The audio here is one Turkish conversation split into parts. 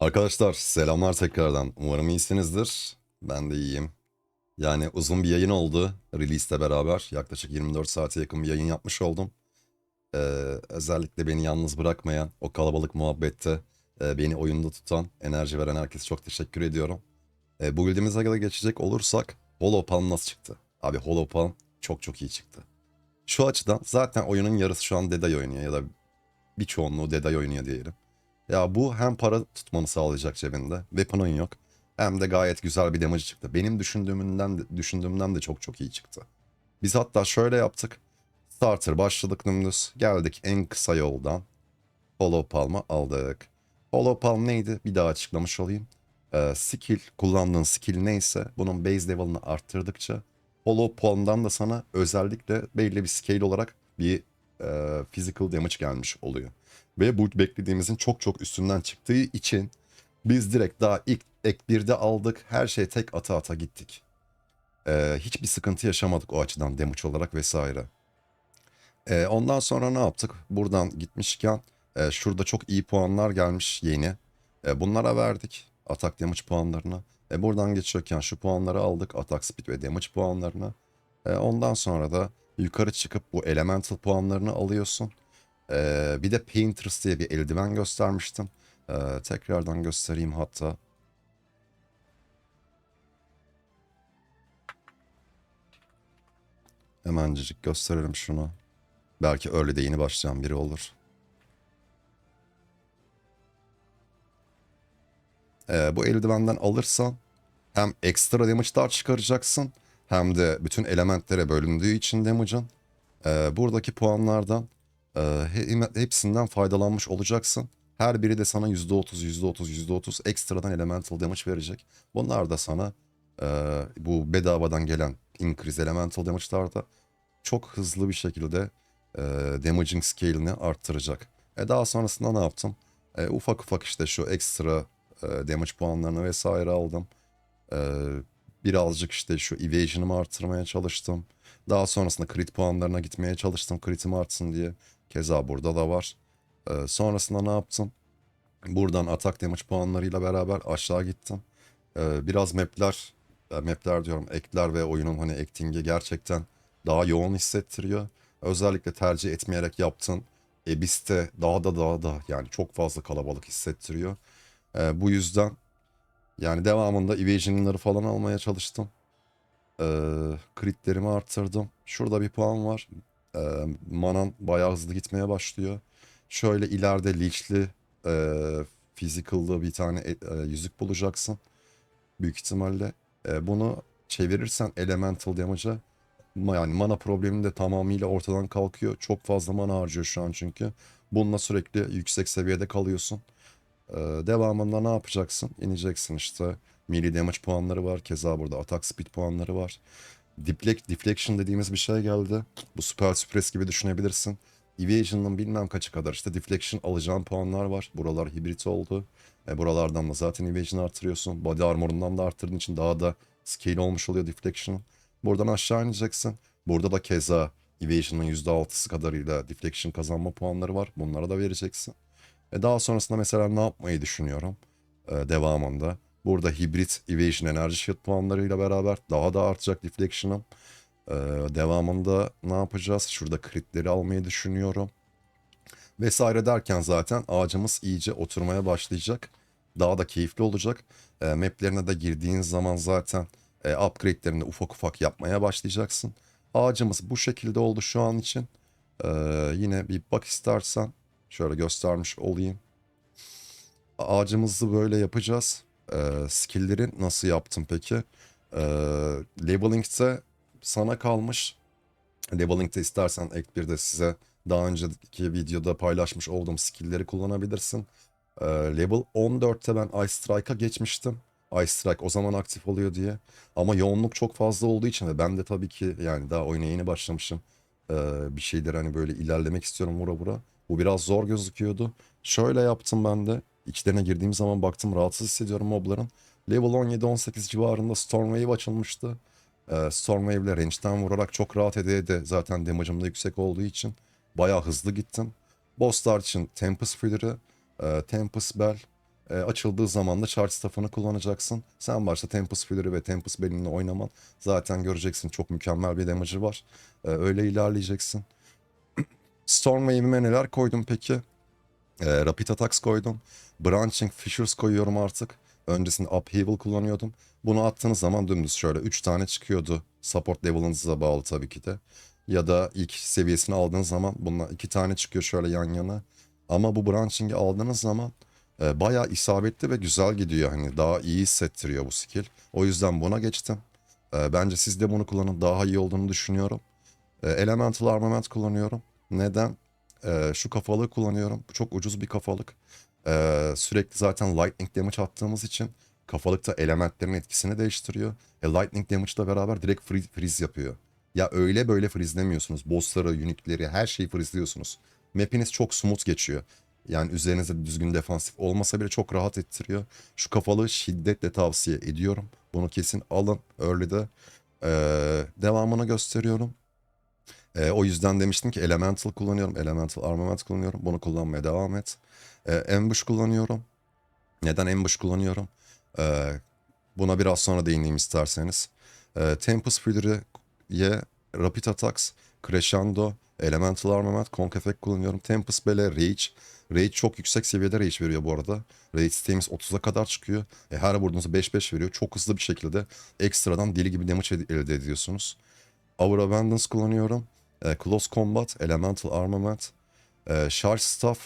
Arkadaşlar selamlar tekrardan. Umarım iyisinizdir. Ben de iyiyim. Yani uzun bir yayın oldu release'le beraber. Yaklaşık 24 saate yakın bir yayın yapmış oldum. Ee, özellikle beni yalnız bırakmayan, o kalabalık muhabbette e, beni oyunda tutan, enerji veren herkese çok teşekkür ediyorum. E, bu bildiğimize göre geçecek olursak Hollow Palm nasıl çıktı? Abi Hollow Palm çok çok iyi çıktı. Şu açıdan zaten oyunun yarısı şu an Deday oynuyor ya da bir çoğunluğu Deday oynuyor diyelim. Ya bu hem para tutmanı sağlayacak cebinde. Weapon'un yok. Hem de gayet güzel bir damage çıktı. Benim düşündüğümden de, düşündüğümden de çok çok iyi çıktı. Biz hatta şöyle yaptık. Starter başladık dümdüz. Geldik en kısa yoldan. Hollow Palm'ı aldık. Hollow Palm neydi? Bir daha açıklamış olayım. Ee, skill, kullandığın skill neyse bunun base level'ını arttırdıkça Hollow Palm'dan da sana özellikle belli bir scale olarak bir e, physical damage gelmiş oluyor. Ve bu beklediğimizin çok çok üstünden çıktığı için biz direkt daha ilk ek 1'de aldık. Her şey tek ata ata gittik. Ee, hiçbir sıkıntı yaşamadık o açıdan damage olarak vesaire. Ee, ondan sonra ne yaptık? Buradan gitmişken e, şurada çok iyi puanlar gelmiş yeni. E, bunlara verdik atak damage puanlarını. E, buradan geçiyorken şu puanları aldık. Atak speed ve damage puanlarını. E, ondan sonra da yukarı çıkıp bu elemental puanlarını alıyorsun. Ee, bir de Painters diye bir eldiven göstermiştim. Ee, tekrardan göstereyim hatta. Hemencik gösterelim şunu. Belki öyle de yeni başlayan biri olur. Ee, bu eldivenden alırsan hem ekstra damage'lar çıkaracaksın hem de bütün elementlere bölündüğü için damage'ın ee, buradaki puanlardan e, he- hepsinden faydalanmış olacaksın. Her biri de sana %30, %30, %30 ekstradan elemental damage verecek. Bunlar da sana e, bu bedavadan gelen increase elemental damage'larda çok hızlı bir şekilde e, damaging scale'ini arttıracak. E daha sonrasında ne yaptım? E, ufak ufak işte şu ekstra e, damage puanlarını vesaire aldım. E, birazcık işte şu evasion'ımı arttırmaya çalıştım. Daha sonrasında crit puanlarına gitmeye çalıştım. Crit'im artsın diye. Keza burada da var. Ee, sonrasında ne yaptım? Buradan atak damage puanlarıyla beraber aşağı gittim. Ee, biraz mapler, e, mapler diyorum ekler ve oyunun hani acting'i gerçekten daha yoğun hissettiriyor. Özellikle tercih etmeyerek yaptığın Abyss'te daha da daha da yani çok fazla kalabalık hissettiriyor. Ee, bu yüzden yani devamında evasion'ları falan almaya çalıştım. Ee, critlerimi arttırdım. Şurada bir puan var. Ee, manan bayağı hızlı gitmeye başlıyor. Şöyle ileride leech'li e, physical'lı bir tane e, e, yüzük bulacaksın. Büyük ihtimalle. E, bunu çevirirsen elemental damage'a ma- yani mana problemi de tamamıyla ortadan kalkıyor. Çok fazla mana harcıyor şu an çünkü. Bununla sürekli yüksek seviyede kalıyorsun. Ee, devamında ne yapacaksın? İneceksin işte. Melee damage puanları var. Keza burada attack speed puanları var. Deflect, deflection dediğimiz bir şey geldi. Bu super suppress gibi düşünebilirsin. Evasion'ın bilmem kaçı kadar işte deflection alacağın puanlar var. Buralar hibrit oldu. E, buralardan da zaten evasion artırıyorsun. Body armor'undan da arttırdığın için daha da scale olmuş oluyor deflection'ın. Buradan aşağı ineceksin. Burada da keza evasion'ın %6'sı kadarıyla deflection kazanma puanları var. Bunlara da vereceksin. E daha sonrasında mesela ne yapmayı düşünüyorum e, devamında. Burada hibrit evasion enerji shield puanlarıyla beraber daha da artacak deflection'ım. E, devamında ne yapacağız? Şurada critleri almayı düşünüyorum. Vesaire derken zaten ağacımız iyice oturmaya başlayacak. Daha da keyifli olacak. E, maplerine de girdiğin zaman zaten e, upgrade'lerini ufak ufak yapmaya başlayacaksın. Ağacımız bu şekilde oldu şu an için. E, yine bir bak istersen Şöyle göstermiş olayım. Ağacımızı böyle yapacağız. Ee, skill'leri nasıl yaptım peki? Ee, labeling'de sana kalmış. Labeling'de istersen ek bir de size daha önceki videoda paylaşmış olduğum skill'leri kullanabilirsin. Ee, level 14'te ben Ice Strike'a geçmiştim. Ice Strike o zaman aktif oluyor diye. Ama yoğunluk çok fazla olduğu için ve ben de tabii ki yani daha oyuna yeni başlamışım. Ee, bir şeyler hani böyle ilerlemek istiyorum vura vura. Bu biraz zor gözüküyordu. Şöyle yaptım ben de. İçlerine girdiğim zaman baktım rahatsız hissediyorum mobların. Level 17-18 civarında Stormwave açılmıştı. Ee, Stormwave ile range'den vurarak çok rahat ede zaten damage'ım da yüksek olduğu için bayağı hızlı gittim. Bosslar için Tempest Filler'ı, e, Tempest Bell, E, açıldığı zaman da charge staff'ını kullanacaksın. Sen başta Tempest Fury ve Tempest Bell'inle oynaman. Zaten göreceksin çok mükemmel bir damage'ı var. E, öyle ilerleyeceksin. Storm Wave'ime neler koydum peki? E, Rapid Attacks koydum. Branching Fissures koyuyorum artık. Öncesinde Upheaval kullanıyordum. Bunu attığınız zaman dümdüz şöyle 3 tane çıkıyordu. Support level'ınıza bağlı tabii ki de. Ya da ilk seviyesini aldığınız zaman bunlar iki tane çıkıyor şöyle yan yana. Ama bu branching'i aldığınız zaman e, bayağı isabetli ve güzel gidiyor. Hani daha iyi hissettiriyor bu skill. O yüzden buna geçtim. E, bence siz de bunu kullanın. Daha iyi olduğunu düşünüyorum. E, Elemental Armament kullanıyorum. Neden? E, şu kafalığı kullanıyorum. Bu çok ucuz bir kafalık. E, sürekli zaten lightning damage attığımız için kafalıkta elementlerin etkisini değiştiriyor. E, lightning damage ile beraber direkt freeze, freeze yapıyor. Ya öyle böyle freezelemiyorsunuz. Bossları, unique'leri, her şeyi freezeliyorsunuz. Map'iniz çok smooth geçiyor. Yani üzerinizde düzgün defansif olmasa bile çok rahat ettiriyor. Şu kafalığı şiddetle tavsiye ediyorum. Bunu kesin alın early'de. Ee, devamını gösteriyorum. Ee, o yüzden demiştim ki Elemental kullanıyorum. Elemental Armament kullanıyorum. Bunu kullanmaya devam et. Ee, ambush kullanıyorum. Neden ambush kullanıyorum? Ee, buna biraz sonra değineyim isterseniz. Ee, Tempest Fury'ye Rapid Attacks, Crescendo, Elemental Armament, Conk Effect kullanıyorum. Tempest Bell'e Rage. Rage çok yüksek seviyede Rage veriyor bu arada. Rage sitemiz 30'a kadar çıkıyor. E, her vurduğunuzda 5-5 veriyor. Çok hızlı bir şekilde ekstradan deli gibi damage elde ediyorsunuz. Our Abundance kullanıyorum. E, Close Combat, Elemental Armament, e, Charge Staff,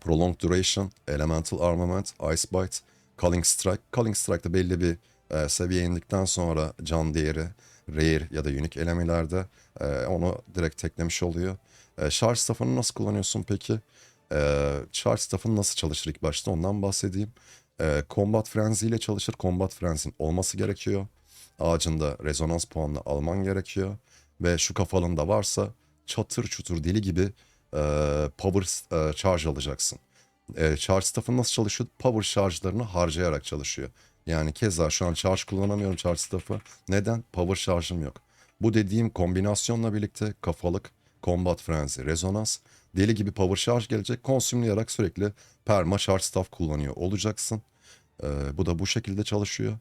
Prolonged Duration, Elemental Armament, Ice Bite, Culling Strike. Culling Strike'da belli bir e, seviye indikten sonra can değeri, rare ya da unique elemelerde e, onu direkt teklemiş oluyor. E, charge Staff'ını nasıl kullanıyorsun peki? E, charge Staff'ın nasıl çalışır ilk başta ondan bahsedeyim. E, Combat Frenzy ile çalışır. Combat Frenzy'nin olması gerekiyor. Ağacında rezonans puanını alman gerekiyor. Ve şu kafalında varsa çatır çutur deli gibi e, power e, charge alacaksın. E, charge staff'ın nasıl çalışıyor? Power charge'larını harcayarak çalışıyor. Yani keza şu an charge kullanamıyorum charge staff'ı. Neden? Power charge'ım yok. Bu dediğim kombinasyonla birlikte kafalık, combat frenzy, rezonans, deli gibi power charge gelecek. Konsümlayarak sürekli perma charge staff kullanıyor olacaksın. E, bu da bu şekilde çalışıyor.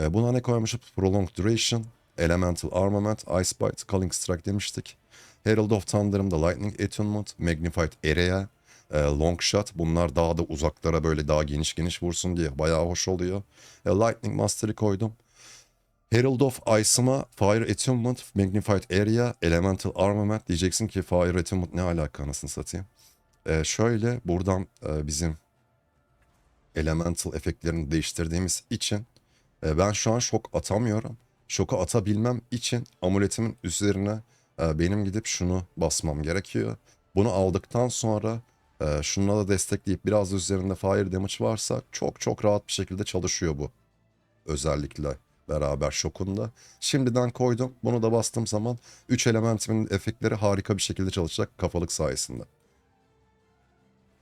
E, buna ne koymuşum? Prolonged Duration, Elemental Armament, Ice Bite, Culling Strike demiştik. Herald of Thunder'ımda Lightning Attunement, Magnified Area, e, Long Shot. Bunlar daha da uzaklara böyle daha geniş geniş vursun diye bayağı hoş oluyor. E, Lightning Master'ı koydum. Herald of Ice'ıma Fire Attunement, Magnified Area, Elemental Armament diyeceksin ki Fire Attunement ne alaka anasını satayım. E, şöyle buradan e, bizim Elemental efektlerini değiştirdiğimiz için e, ben şu an şok atamıyorum. Şoku atabilmem için amuletimin üzerine e, benim gidip şunu basmam gerekiyor. Bunu aldıktan sonra e, şununla da destekleyip biraz da üzerinde fire damage varsa çok çok rahat bir şekilde çalışıyor bu. Özellikle beraber şokunda. Şimdiden koydum. Bunu da bastığım zaman 3 elementimin efektleri harika bir şekilde çalışacak kafalık sayesinde.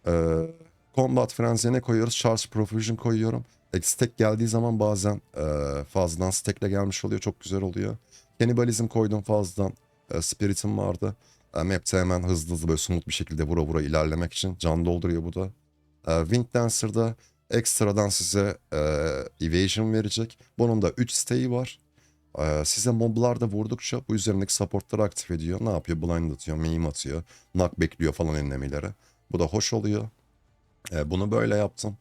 Ee, Combat Frenzy'ye ne koyuyoruz? Charge Profusion koyuyorum. E, stack geldiği zaman bazen e, fazladan stack'le gelmiş oluyor. Çok güzel oluyor. Cannibalism koydum fazladan. E, Spirit'im vardı. E, map'te hemen hızlı hızlı böyle smooth bir şekilde vura vura ilerlemek için can dolduruyor bu da. E, Wing Dancer'da ekstradan size e, evasion verecek. Bunun da 3 stack'i var. E, size moblarda vurdukça bu üzerindeki supportları aktif ediyor. Ne yapıyor? Blind atıyor, meme atıyor. Knock bekliyor falan enlemilere. Bu da hoş oluyor. E, bunu böyle yaptım.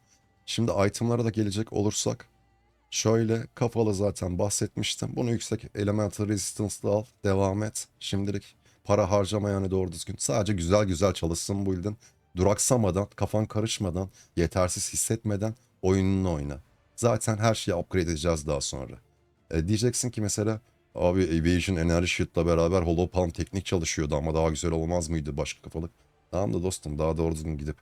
Şimdi itemlara da gelecek olursak. Şöyle kafalı zaten bahsetmiştim. Bunu yüksek elemental resistance'lı al. Devam et. Şimdilik para harcama yani doğru düzgün. Sadece güzel güzel çalışsın bu build'in. Duraksamadan, kafan karışmadan, yetersiz hissetmeden oyununu oyna. Zaten her şeyi upgrade edeceğiz daha sonra. E, diyeceksin ki mesela abi Evasion Energy Shield'la beraber Hollow Palm teknik çalışıyordu ama daha güzel olmaz mıydı başka kafalık? Tamam da dostum daha doğru düzgün gidip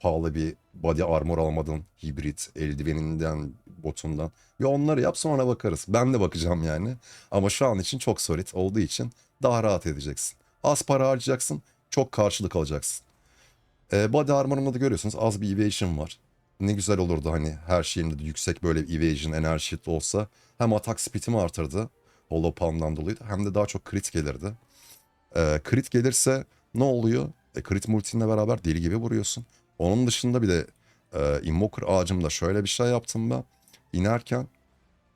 pahalı bir body armor almadın. Hibrit, eldiveninden, botundan. Bir onları yap sonra bakarız. Ben de bakacağım yani. Ama şu an için çok solid olduğu için daha rahat edeceksin. Az para harcayacaksın, çok karşılık alacaksın. Ee, body armor'ımda da görüyorsunuz az bir evasion var. Ne güzel olurdu hani her şeyimde de yüksek böyle evasion, enerji olsa. Hem atak speed'imi artırdı. Hollow Palm'dan dolayı da, hem de daha çok crit gelirdi. Ee, crit gelirse ne oluyor? E, crit multinle beraber deli gibi vuruyorsun. Onun dışında bir de Ee, Invoker ağacımda şöyle bir şey yaptım ben. İnerken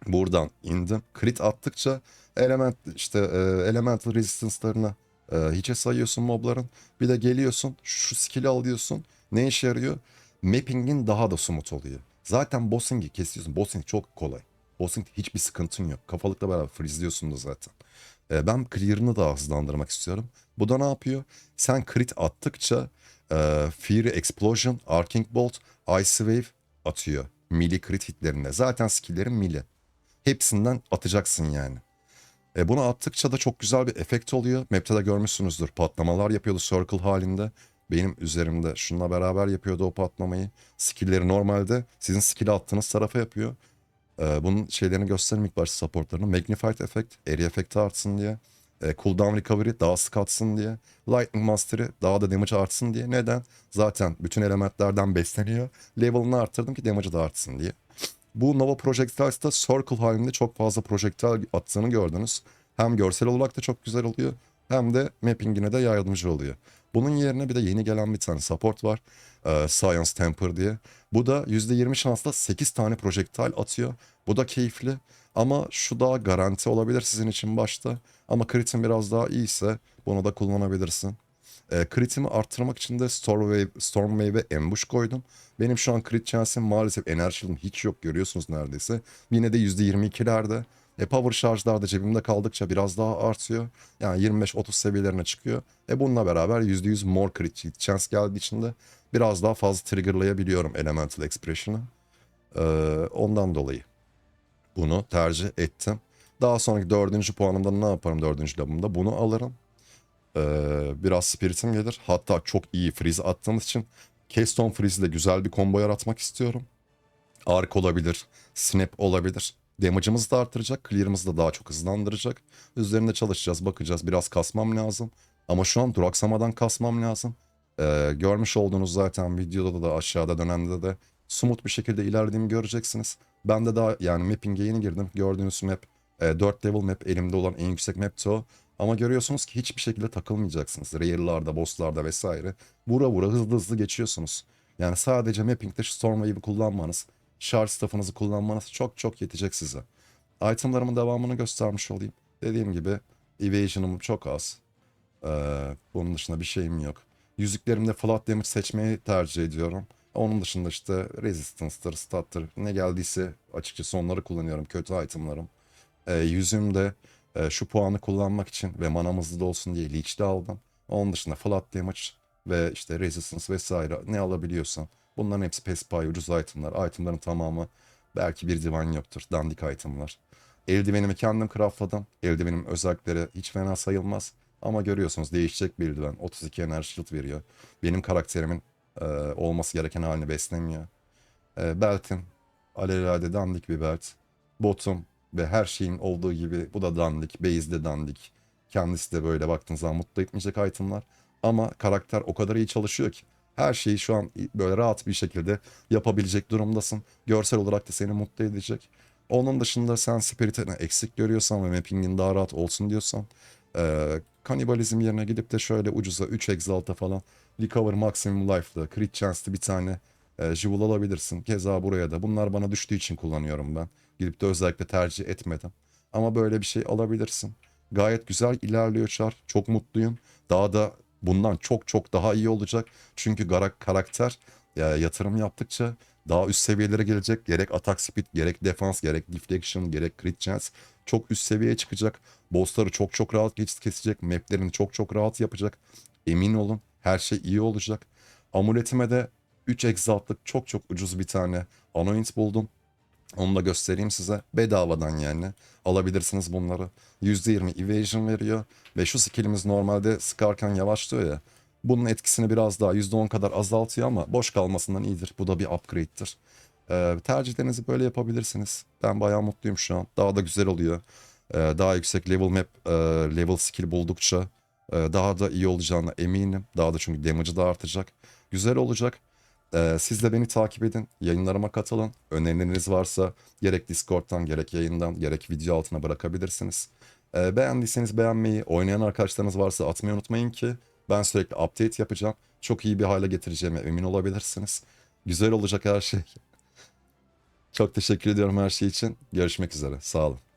buradan indim. Crit attıkça element işte e, elemental resistance'larını e, hiçe sayıyorsun mobların. Bir de geliyorsun şu skill'i alıyorsun. Ne işe yarıyor? Mapping'in daha da smooth oluyor. Zaten bossing'i kesiyorsun. Bossing çok kolay. Bossing hiçbir sıkıntın yok. Kafalıkla beraber freeze'liyorsun da zaten. E, ben clear'ını daha hızlandırmak istiyorum. Bu da ne yapıyor? Sen crit attıkça e, Fury Explosion, Arcing Bolt, Ice Wave atıyor. Melee crit hitlerinde. Zaten skill'lerin melee. Hepsinden atacaksın yani. E, bunu attıkça da çok güzel bir efekt oluyor. Map'te de görmüşsünüzdür. Patlamalar yapıyordu circle halinde. Benim üzerimde şununla beraber yapıyordu o patlamayı. Skill'leri normalde sizin skill'i attığınız tarafa yapıyor. E, bunun şeylerini göstereyim ilk başta supportlarını. Magnified Effect, Area Effect'i artsın diye. E, cooldown Recovery daha sık atsın diye. Lightning Mastery daha da damage artsın diye. Neden? Zaten bütün elementlerden besleniyor. Level'ını arttırdım ki damage'ı da artsın diye. Bu Nova Projectiles'ta circle halinde çok fazla projectile attığını gördünüz. Hem görsel olarak da çok güzel oluyor hem de mappingine de yardımcı oluyor. Bunun yerine bir de yeni gelen bir tane support var. Ee, Science Temper diye. Bu da %20 şansla 8 tane projectile atıyor. Bu da keyifli. Ama şu daha garanti olabilir sizin için başta. Ama crit'in biraz daha iyiyse bunu da kullanabilirsin. E, crit'imi arttırmak için de Stormwave, Stormwave'e ambush koydum. Benim şu an crit chance'im maalesef enerji shield'ım hiç yok görüyorsunuz neredeyse. Yine de %22'lerde. E, power şarjlar da cebimde kaldıkça biraz daha artıyor. Yani 25-30 seviyelerine çıkıyor. E bununla beraber %100 more crit chance geldiği için de biraz daha fazla triggerlayabiliyorum Elemental Expression'ı. E, ondan dolayı bunu tercih ettim. Daha sonraki dördüncü puanımda ne yaparım dördüncü labımda? Bunu alırım. Ee, biraz spiritim gelir. Hatta çok iyi freeze attığımız için Keystone Freeze ile güzel bir combo yaratmak istiyorum. Arc olabilir, Snap olabilir. Damage'ımızı da artıracak, clear'ımızı da daha çok hızlandıracak. Üzerinde çalışacağız, bakacağız. Biraz kasmam lazım. Ama şu an duraksamadan kasmam lazım. Ee, görmüş olduğunuz zaten videoda da aşağıda dönemde de smooth bir şekilde ilerlediğimi göreceksiniz. Ben de daha yani mapping'e yeni girdim. Gördüğünüz map e, 4 level map elimde olan en yüksek map'ti o. Ama görüyorsunuz ki hiçbir şekilde takılmayacaksınız. Rare'larda, boss'larda vesaire. Vura vura hızlı hızlı geçiyorsunuz. Yani sadece mapping'de şu Stormwave'i kullanmanız, Shard staff'ınızı kullanmanız çok çok yetecek size. Itemlarımın devamını göstermiş olayım. Dediğim gibi evasion'ım çok az. Ee, bunun dışında bir şeyim yok. Yüzüklerimde flat damage seçmeyi tercih ediyorum. Onun dışında işte resistance'tır, stat'tır ne geldiyse açıkçası onları kullanıyorum. Kötü itemlarım. Ee, yüzümde e, şu puanı kullanmak için ve manam hızlı olsun diye Leech de aldım. Onun dışında flat damage ve işte resistance vesaire ne alabiliyorsam bunların hepsi pespaye ucuz itemlar. Itemların tamamı belki bir divan yoktur. Dandik itemlar. Eldivenimi kendim craftladım. Eldivenim özellikleri hiç fena sayılmaz. Ama görüyorsunuz değişecek bir eldiven. 32 enerji shield veriyor. Benim karakterimin e, olması gereken halini beslemiyor. E, beltin alelade dandik bir belt. Botum ve her şeyin olduğu gibi bu da dandik. Base de dandik. Kendisi de böyle baktığınız zaman mutlu etmeyecek itemlar. Ama karakter o kadar iyi çalışıyor ki her şeyi şu an böyle rahat bir şekilde yapabilecek durumdasın. Görsel olarak da seni mutlu edecek. Onun dışında sen spiritini eksik görüyorsan ve mappingin daha rahat olsun diyorsan e, kanibalizm yerine gidip de şöyle ucuza 3 exalta falan recover maximum life'lı crit chance'lı bir tane e, jewel alabilirsin. Keza buraya da bunlar bana düştüğü için kullanıyorum ben. Gidip de özellikle tercih etmedim. Ama böyle bir şey alabilirsin. Gayet güzel ilerliyor Char. Çok mutluyum. Daha da bundan çok çok daha iyi olacak. Çünkü gara- karakter ya, yatırım yaptıkça daha üst seviyelere gelecek. Gerek atak speed, gerek defans, gerek deflection, gerek crit chance çok üst seviyeye çıkacak. Bossları çok çok rahat geç- kesecek. Maplerini çok çok rahat yapacak. Emin olun her şey iyi olacak. Amuletime de 3 exaltlık çok çok ucuz bir tane anoint buldum. Onu da göstereyim size. Bedavadan yani. Alabilirsiniz bunları. %20 evasion veriyor. Ve şu skillimiz normalde sıkarken yavaşlıyor ya. Bunun etkisini biraz daha %10 kadar azaltıyor ama boş kalmasından iyidir. Bu da bir upgrade'tir. Ee, tercihlerinizi böyle yapabilirsiniz. Ben bayağı mutluyum şu an. Daha da güzel oluyor. Ee, daha yüksek level map, e, level skill buldukça e, daha da iyi olacağına eminim. Daha da çünkü damage'ı da artacak. Güzel olacak. Ee, siz de beni takip edin. Yayınlarıma katılın. Önerileriniz varsa gerek Discord'dan gerek yayından gerek video altına bırakabilirsiniz. Ee, beğendiyseniz beğenmeyi, oynayan arkadaşlarınız varsa atmayı unutmayın ki ben sürekli update yapacağım. Çok iyi bir hale getireceğime emin olabilirsiniz. Güzel olacak her şey. Çok teşekkür ediyorum her şey için. Görüşmek üzere. Sağ olun.